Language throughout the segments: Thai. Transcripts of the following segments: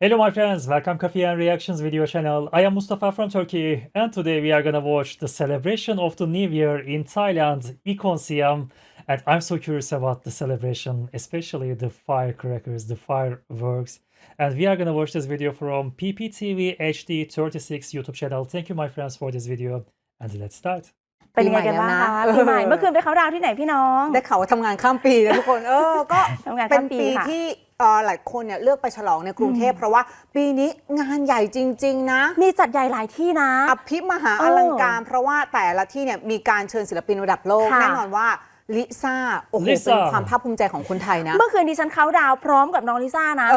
Hello my friends, welcome Coffee and Reactions video channel. I am Mustafa from Turkey and today we are gonna watch the celebration of the New Year in Thailand, Ikon Siam. And I'm so curious about the celebration, especially the firecrackers, the fireworks. And we are gonna watch this video from PPTV HD 36 YouTube channel. Thank you my friends for this video and let's start. เป็นยังไงกันบ้างคะ ปี ปี ให ให ม่ ม่ แล้วนะ เมื่อคืนไปเขาน์ดาวน์ที่ไหนพี่น้อง ได้ข่าวว่าทำงานข้ามปีนะทุกคน เออ ก็ ทำงาน เป็น ข้ามปี ปี ค่ะ ที่ เอ่อหลายคนเนี่ยเลือกไปฉลองในกรุงเทพเพราะว่าปีนี้งานใหญ่จริง ๆ นะ มีจัดใหญ่หลายที่นะ อภิมหาเอออลังการ เพราะว่าแต่ละที่เนี่ยมีการเชิญศิลปินระดับโลกค่ะ แน่นอนว่าลิซ่าโอ้โหลิเป็ซ่านความภาคภูมิใจของคนไทยนะ เมื่อคืนดิฉันเขาน์ดาวน์พร้อมกับน้องลิซ่านะ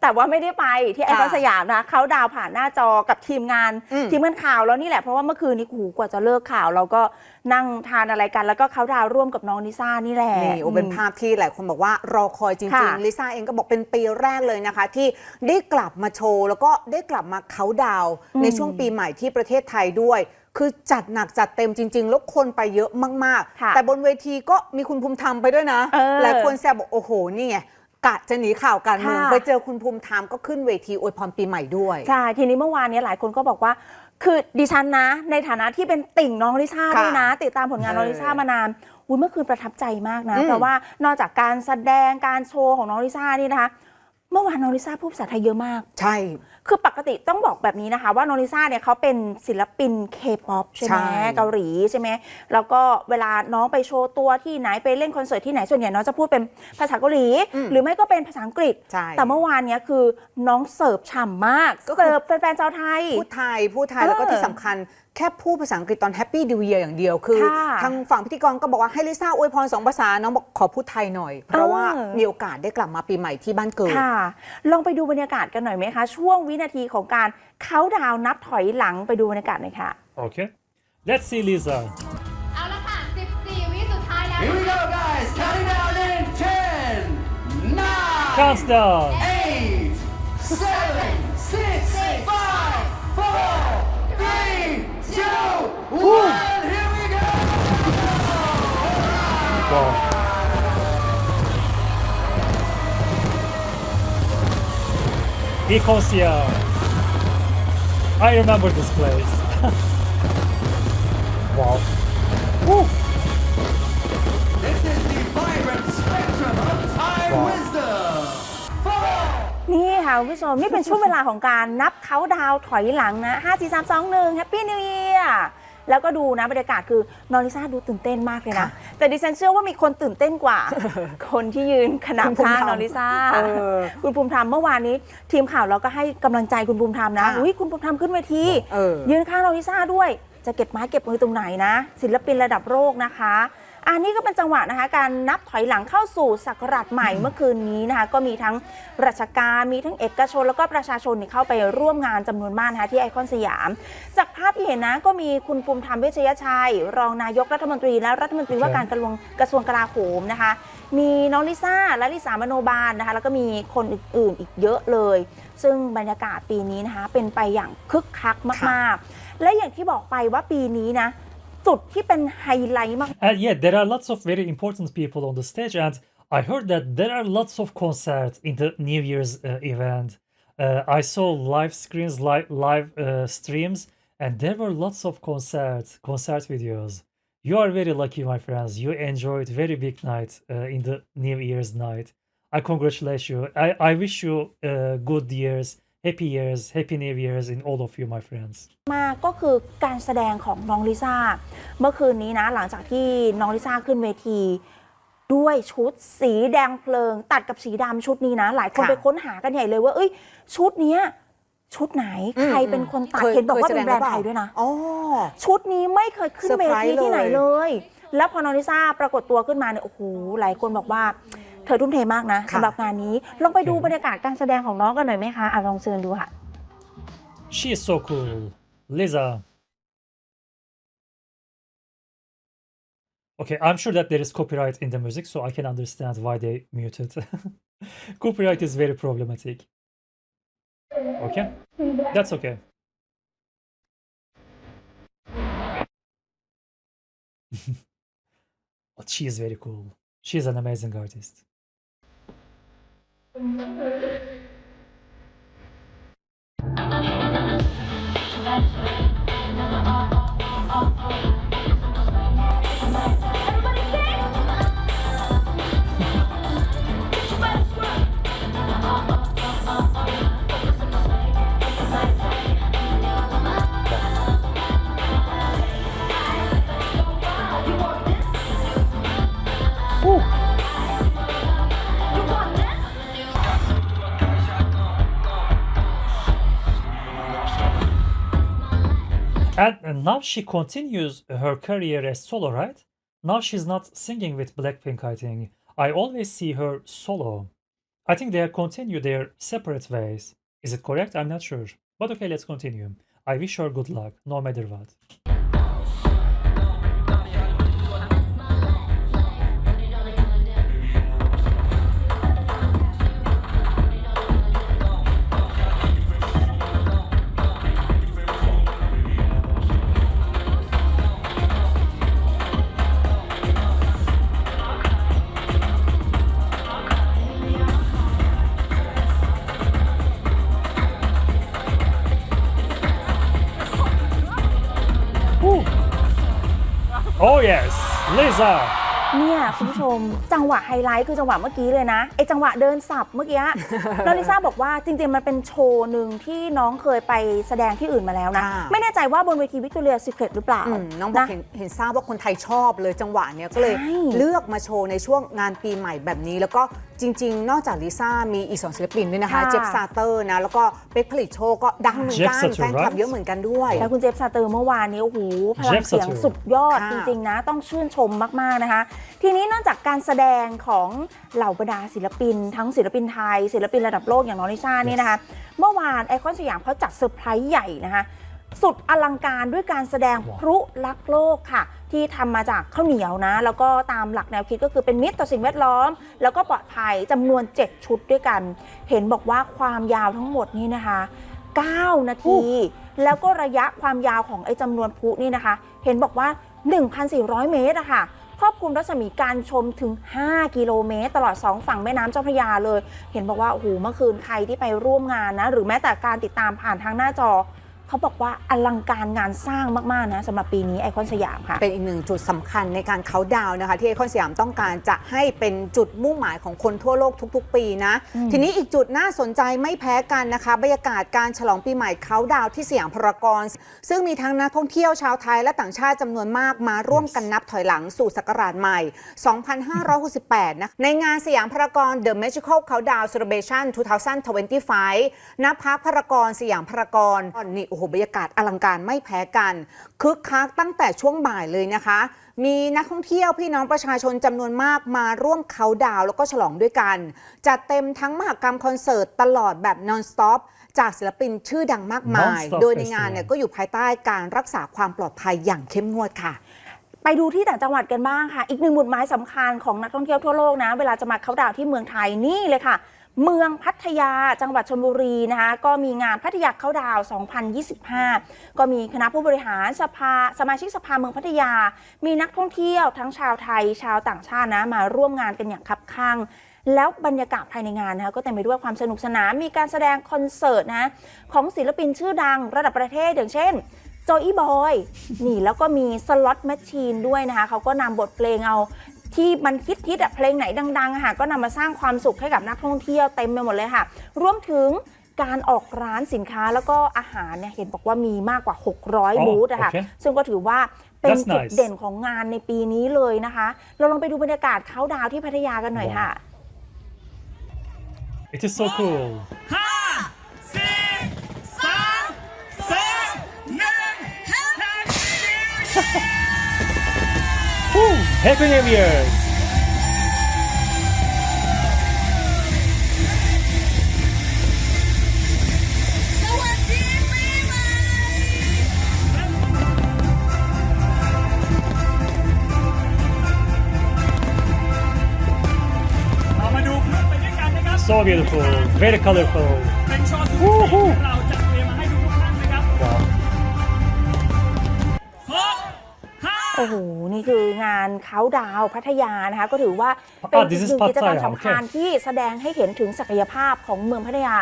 แต่ว่าไม่ได้ไปที่ไอคอนค่ะสยามนะเขาน์ดาวน์ผ่านหน้าจอกับทีมงาน อืมทีมงานข่าวแล้วนี่แหละเพราะว่าเมื่อคืนนี้โอ้โหกว่าจะเลิกข่าว เราก็ นั่งทานอะไรกันแล้วก็เขาน์ดาวน์ร่วมกับน้องลิซ่านี่แหละนี่โอ้เป็นภาพที่หลายคนบอกว่ารอคอยจริงค่ะๆลิซ่าเองก็บอกเป็นปีแรกเลยนะคะ ที่ได้กลับมาโชว์แล้วก็ได้กลับมาเขาน์ดาวน์อืมในช่วงปีใหม่ที่ประเทศไทยด้วยคือจัดหนักจัดเต็มจริง ๆ แล้วคนไปเยอะมากค่ะๆแต่บนเวทีก็มีคุณภูมิธรรมไปด้วยนะเออหลายคนแซวบอกโอ้โห นี่ไงกะจะหนีข่าวการเมืองค่ะไปเจอคุณภูมิธรรมก็ขึ้นเวทีอวยพรปีใหม่ด้วย ใช่ ทีนี้เมื่อวานเนี้หลายคนก็บอกว่า คือดิฉันนะ ในฐานะที่เป็นติ่งน้องลิซ่าค่ะด้วยนะ ติดตามผลงานน้องลิซ่ามานานอุ้ยเมื่อคืนประทับใจมากนะ อืมเพราะว่านอกจากการแสดงการโชว์ของน้องลิซ่านี่นะคะ เมื่อวานน้องลิซ่าพูดภาษาไทยเยอะมาก ใช่ คือปกติต้องบอกแบบนี้นะคะ ว่าน้องลิซ่าเนี่ยเขาเป็นศิลปินเคป๊อปใช่ไหมใช่ เกาหลีใช่ไหมแล้วก็เวลาน้องไปโชว์ตัวที่ไหนไปเล่นคอนเสิร์ตที่ไหนส่วนใหญ่น้องจะพูดเป็นภาษาเกาหลี หรือไม่ก็เป็นภาษาอังกฤษ ใช่ แต่เมื่อวานเนี้ยคือน้องเสิร์ฟฉ่ำมากก็คือ เสิร์ฟแฟนๆชาวไทย พูดไทยพูดไทยเออแล้วก็ที่สำคัญ แค่พูดภาษาอังกฤษตอนแฮปปี้ดิวเยียอย่างเดียวคือ ค่ะทางฝั่งพิธีกรก็บอกว่าให้ลิซ่าอวยพรสองภาษา น้องบอกขอพูดไทยหน่อย เพราะว่าเออ มีโอกาสได้กลับมาปีใหม่ที่บ้านเกิด ค่ะ ลองไปดูบรรยากาศกันหน่อยไหมคะ ช่วงวินาทีของการเขาน์ดาวน์นับถอยหลังไปดูบรรยากาศหน่อยค่ะ Okay. Let's see Lisa. เอาละค่ะ 14 วิสุดท้ายแล้ว Here we go, guys. Counting down in 10, 9, Countdown. 8, Wow. Nicosia. I remember this place. wow. Woo. This is the vibrant spectrum of Thai Wow. wisdom. Four, นี่ค่ะคุณผู้ชม นี่เป็นช่วงเวลาของการนับเขาน์ดาวน์ถอยหลังนะ 5 4 3 2 1 Happy New Year แล้วก็ดูนะบรรยากาศคือน้องลิซ่าดูตื่นเต้นมากเลยนะ ค่ะแต่ดิฉันเชื่อว่ามีคนตื่นเต้นกว่า คนที่ยืนขนาบคุณภูมิข้างธรรมน้องลิซ่าเออคุณภูมิธรรมเมื่อวานนี้ ทีมข่าวเราก็ให้กำลังใจคุณภูมิธรรมนะค่ะอุ้ยคุณภูมิธรรมขึ้นเวทีเออ ยืนข้างน้องลิซ่าด้วย จะเก็บไม้เก็บมือตรงไหนนะ ศิลปินระดับโลกนะคะ อันนี้ก็เป็นจังหวะนะคะการนับถอยหลังเข้าสู่ศักราชใหม่เมื่อคืนนี้นะคะก็มีทั้งราชการมีทั้งเอกชนแล้วก็ประชาชนเนี่ยเข้าไปร่วมงานจำนวนมากนะคะที่ไอคอนสยาม จากภาพที่เห็นนะก็มีคุณภูมิธรรมเวชยชัย รองนายกรัฐมนตรี และรัฐมนตรีว่าการกระทรวงกระทรวงกลาโหมนะคะ มีน้องลิซ่าและลิสามโนบาลนะคะ แล้วก็มีคนอื่นๆอีกเยอะเลย ซึ่งบรรยากาศปีนี้นะคะเป็นไปอย่างคึกคักมากๆ และอย่างที่บอกไปว่าปีนี้นะ จุดที่เป็นไฮไลท์มาก And yeah, there are lots of very important people on the stage, and I heard that there are lots of concerts in the New Year's uh, event. Uh, I saw live screens, live live uh, streams, and there were lots of concerts, concert videos. You are very lucky, my friends. You enjoyed very big night uh, in the New Year's night. I congratulate you. I, I wish you uh, good years, happy years, happy New Years in all of you, my friends. มากก็คือการแสดงของน้องลิซ่า เมื่อคืนนี้นะหลังจากที่น้องลิซ่าขึ้นเวที ด้วยชุดสีแดงเพลิง ตัดกับสีดำชุดนี้นะ หลายคนค่ะไปค้นหากันใหญ่เลยว่า เอ้ย ชุดเนี้ยชุดไหนใครเป็นคนตัดคยเห็นบอกว่าคยเป็นแสแบรดงนด์ไทยหรือเปล่าด้วยนะ อ๋อ ชุดนี้ไม่เคยขึ้นเซอร์เวไพรส์ทีที่ไหนเลยเลย แล้วพอน้องลิซ่าปรากฏตัวขึ้นมาเนี่ยโอ้โหหลายคนบอกว่า เธอทุ่มเทมากนะค่ะสำหรับงานนี้ ลองไปดูบรรยากาศการแสดงของน้องกันหน่อยไหมคะอะลองเชิญดูค่ะ She is so cool. Lisa. Okay, I'm sure that there is copyright in the music, so I can understand why they muted. copyright is very problematic. Okay, that's okay. but she is very cool. She is an amazing artist. Thank you. And now she continues her career as solo, right? Now she's not singing with Blackpink, I think. I always see her solo. I think they continue their separate ways. Is it correct? I'm not sure. But okay, let's continue. I wish her good luck, no matter what. Yes, Lisa. เนี่ยคุณผู้ชมจังหวะไฮไลท์คือจังหวะเมื่อกี้เลยนะไอจังหวะเดินสับเมื่อกี้แล้วลิซ่าบอกว่าจริงๆ มันเป็นโชว์หนึ่งที่น้องเคยไปแสดงที่อื่นมาแล้วนะค่ะไม่แน่ใจว่าบนเวทีวิกตอเรียซีเครตหรือเปล่าอืมน้องบอกนะ เห็นเห็นทราบว่าคนไทยชอบเลยจังหวะเนี้ยก็เลยใช่ เลือกมาโชว์ในช่วงงานปีใหม่แบบนี้ แล้วก็ จริง ๆ นอกจากลิซ่ามีอีกสองศิลปินด้วยนะคะ ค่ะ เจฟซาเตอร์นะ แล้วก็เป๊กผลิตโชคก็ดังเหมือนกัน Jeff Satur แฟนคลับ right? เยอะเหมือนกันด้วย แล้วคุณเจฟซาเตอร์เมื่อวานนี้โอ้โหพลัง Jeff เสียง Satur สุดยอดค่ะจริง ๆ นะ ต้องชื่นชมมาก ๆ นะคะ ทีนี้นอกจากการแสดงของเหล่าบรรดาศิลปิน ทั้งศิลปินไทย ศิลปินระดับโลกอย่างน้องลิซ่านี่นะคะ เมื่อวานไอคอนสยามเขาจัดเซอร์ไพรส์ใหญ่นะคะ สุดอลังการด้วยการแสดงพลุลักโลกค่ะที่ทำมาจากข้าวเหนียวนะ แล้วก็ตามหลักแนวคิดก็คือเป็นมิตรต่อสิ่งแวดล้อม แล้วก็ปลอดภัยจำนวน 7 ชุดด้วยกัน เห็นบอกว่าความยาวทั้งหมดนี่นะคะ 9 นาที แล้วก็ระยะความยาวของไอ้จำนวนพลุนี่นะคะ เห็นบอกว่า 1,400 เมตรอะค่ะครอบคลุมรัศมีการชมถึง 5 กิโลเมตร ตลอด 2 ฝั่งแม่น้ำเจ้าพระยาเลย เห็นบอกว่าโอ้โหเมื่อคืนใครที่ไปร่วมงานนะ หรือแม้แต่การติดตามผ่านทางหน้าจอ เขาบอกว่าอลังการงานสร้างมากๆนะสำหรับปีนี้ไอคอนสยามค่ะ เป็นอีกหนึ่งจุดสำคัญในการเขาน์ดาวน์นะคะ ที่ไอคอนสยามต้องการจะให้เป็นจุดมุ่งหมายของคนทั่วโลกทุก ๆ ปีนะ อืม ทีนี้อีกจุดน่าสนใจไม่แพ้กันนะคะ บรรยากาศการฉลองปีใหม่เขาน์ดาวน์ที่สยามพารากอน ซึ่งมีทั้งนักท่องเที่ยวชาวไทยและต่างชาติจำนวนมากมาร่วมกันนับถอยหลังสู่ศักราชใหม่ 2568 นะในงานสยามพารากอน The Magical Countdown Celebration 2025ณพักพารากอนสยามพารากอนนี่โอ้โหบรรยากาศอลังการไม่แพ้กัน คึกคักตั้งแต่ช่วงบ่ายเลยนะคะ มีนักท่องเที่ยวพี่น้องประชาชนจำนวนมากมาร่วมเขาน์ดาวน์แล้วก็ฉลองด้วยกัน จัดเต็มทั้งมหกรรมคอนเสิร์ตตลอดแบบ non-stop จากศิลปินชื่อดังมากมาย Non-stop โดยในงานเนี่ย festival ก็อยู่ภายใต้การรักษาความปลอดภัยอย่างเข้มงวดค่ะ ไปดูที่ต่างจังหวัดกันบ้างค่ะ อีกหนึ่งหมุดหมายสำคัญของนักท่องเที่ยวทั่วโลกนะ เวลาจะมาเข้าน์ดาวน์ที่เมืองไทยนี่เลยค่ะ เมืองพัทยาจังหวัดชลบุรีนะคะก็มีงานพัทยาเข้าดาวน์2025 ก็มีคณะผู้บริหารสภาสมาชิกสภาเมืองพัทยา มีนักท่องเที่ยวทั้งชาวไทยชาวต่างชาตินะมาร่วมงานกันอย่างคับข้างแล้วบรรยากาศภายในงานนะคะก็เต็มไปด้วยความสนุกสนานมีการแสดงคอนเสิร์ตนะของศิลปินชื่อดังระดับประเทศอย่างเช่นโจอี้บอยนี่แล้วก็มีสล็อตแมชชีนด้วยนะคะเขาก็นำบทเพลงเอา ที่มันคิดฮิตอะเพลงไหนดังๆอะค่ะก็นำมาสร้างความสุขให้กับนักท่องเที่ยวเต็มไปหมดเลยค่ะ รวมถึงการออกร้านสินค้าแล้วก็อาหารเนี่ยเห็นบอกว่ามีมากกว่า 600 บูธอะค่ะโอเคซึ่งก็ถือว่าเป็น That's จุด nice เด่นของงานในปีนี้เลยนะคะ เราลองไปดูบรรยากาศเขาน์ดาวน์ที่พัทยากันหน่อยค่ะ It is so cool. ครับ So beautiful, very colorful. เอ้โห นี่คืองานเขาน์ดาวน์พัทยานะคะ ก็ถือว่าเป็น Ah, อีก this ห is นึ่งกิจกรรม Pattaya, สำคัญ okay. ที่แสดงให้เห็นถึงศักยภาพของเมืองพัทยา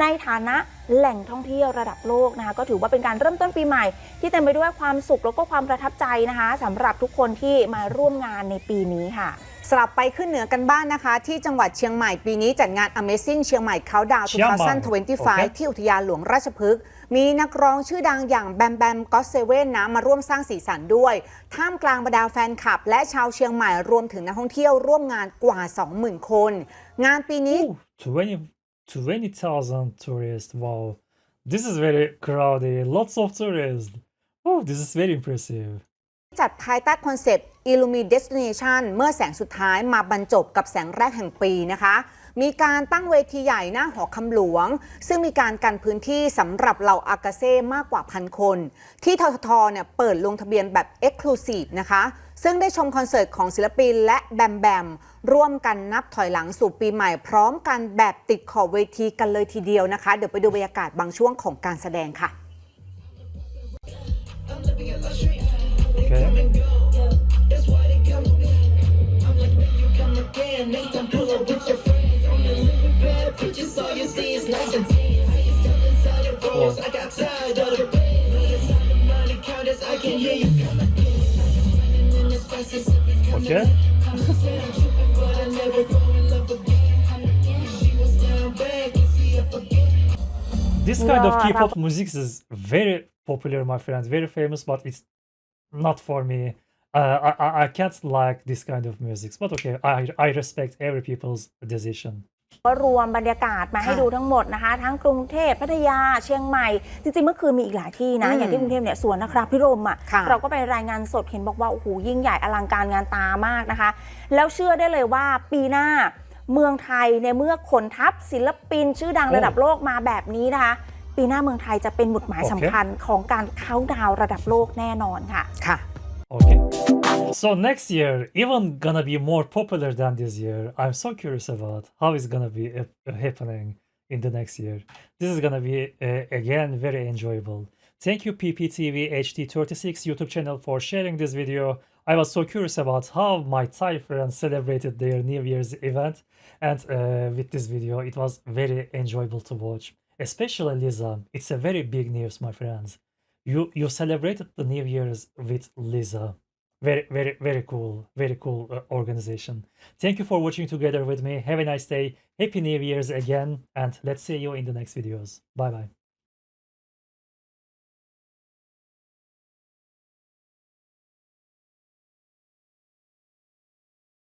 ในฐานะแหล่งท่องเที่ยวระดับโลกนะคะ ก็ถือว่าเป็นการเริ่มต้นปีใหม่ ที่เต็มไปด้วยความสุขแล้วก็ความประทับใจนะคะสำหรับทุกคนที่มาร่วมงานในปีนี้ค่ะ สลับไปขึ้นเหนือกันบ้างนะคะ ที่จังหวัดเชียงใหม่ปีนี้จัดงาน Amazing เชียงใหม่ Countdown เชียงใหม่โอเค2025 ที่อุทยานหลวงราชพฤกษ์มีนักร้องชื่อดังอย่างแบมแบมก็เซเว่นนะมาร่วมสร้างสีสันด้วย ท่ามกลางบรรดาแฟนคลับ และชาวเชียงใหม่รวมถึงนักท่องเที่ยวร่วมงานกว่า 20,000 คน งานปีนี้ Ooh, 20 20,000 tourists. Wow. This is very crowded. Lots of tourists. Oh, this is very impressive. จัดภายใต้คอนเซปต์ Illumi Destination เมื่อแสงสุดท้ายมาบรรจบกับแสงแรกแห่งปีนะคะ มีการตั้งเวทีใหญ่หน้าหอคำหลวง ซึ่งมีการกันพื้นที่สำหรับเหล่าอากาเซ่มากกว่าพันคน ที่ทททเนี่ยเปิดลงทะเบียนแบบ Exclusive นะคะ ซึ่งได้ชมคอนเสิร์ตของศิลปินและแบมแบม ร่วมกันนับถอยหลังสู่ปีใหม่พร้อมกันแบบติดขอบเวทีกันเลยทีเดียวนะคะ เดี๋ยวไปดูบรรยากาศบางช่วงของการแสดงค่ะ Okay. Okay. This kind of Yeah, K-pop music is very popular, my friend, very famous, but it's not for me. Uh, I, I I can't like this kind of music, but okay, I I respect every people's decision. ก็รวมบรรยากาศมาให้ค่ะดูทั้งหมดนะคะ ทั้งกรุงเทพพัทยาเชียงใหม่ จริงๆเมื่อคืนมีอีกหลายที่นะอืมอย่างที่กรุงเทพเนี่ยสวนนะครับพิรมอะค่ะเราก็ไปรายงานสดเห็นบอกว่าโอ้โหยิ่งใหญ่อลังการงานตามากนะคะ แล้วเชื่อได้เลยว่าปีหน้าเมืองไทยในเมื่อขนทัพศิลปินชื่อดังโอ้ระดับโลกมาแบบนี้นะคะ ปีหน้าเมืองไทยจะเป็นหมุดหมาย โอเค สำคัญของการเข้าน์ดาวน์ระดับโลกแน่นอนค่ะ ค่ะ Okay. So next year, even gonna be more popular than this year. I'm so curious about how it's gonna be uh, uh, happening in the next year. This is gonna be uh, again very enjoyable. Thank you PPTV HD36 YouTube channel for sharing this video. I was so curious about how my Thai friends celebrated their New Year's event, and uh, with this video, it was very enjoyable to watch. Especially Lisa, it's a very big news, my friends. You you celebrated the new year's with lisa very very very cool very cool uh, organization. Thank you for watching together with me. Have a nice day. Happy new year's again and let's see you in the next videos. Bye bye